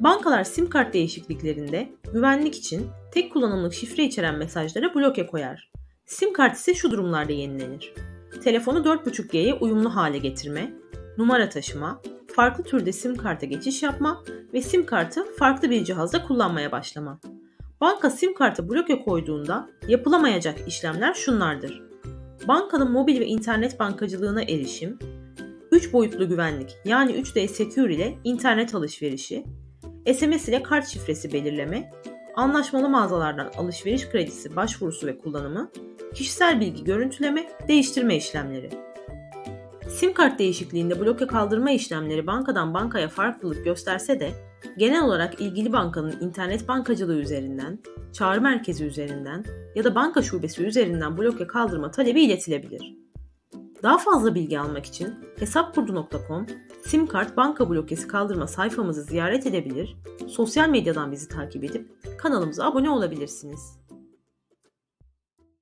Bankalar sim kart değişikliklerinde güvenlik için tek kullanımlık şifre içeren mesajlara bloke koyar. Sim kart ise şu durumlarda yenilenir. Telefonu 4.5G'ye uyumlu hale getirme, numara taşıma, farklı türde sim karta geçiş yapma ve sim kartı farklı bir cihazda kullanmaya başlama. Banka sim kartı bloke koyduğunda yapılamayacak işlemler şunlardır. Bankanın mobil ve internet bankacılığına erişim, 3 boyutlu güvenlik yani 3D Secure ile internet alışverişi, SMS ile kart şifresi belirleme, anlaşmalı mağazalardan alışveriş kredisi başvurusu ve kullanımı, kişisel bilgi görüntüleme, değiştirme işlemleri. Sim kart değişikliğinde bloke kaldırma işlemleri bankadan bankaya farklılık gösterse de genel olarak ilgili bankanın internet bankacılığı üzerinden, çağrı merkezi üzerinden ya da banka şubesi üzerinden bloke kaldırma talebi iletilebilir. Daha fazla bilgi almak için hesapkurdu.com, sim kart banka blokesi kaldırma sayfamızı ziyaret edebilir, sosyal medyadan bizi takip edip kanalımıza abone olabilirsiniz.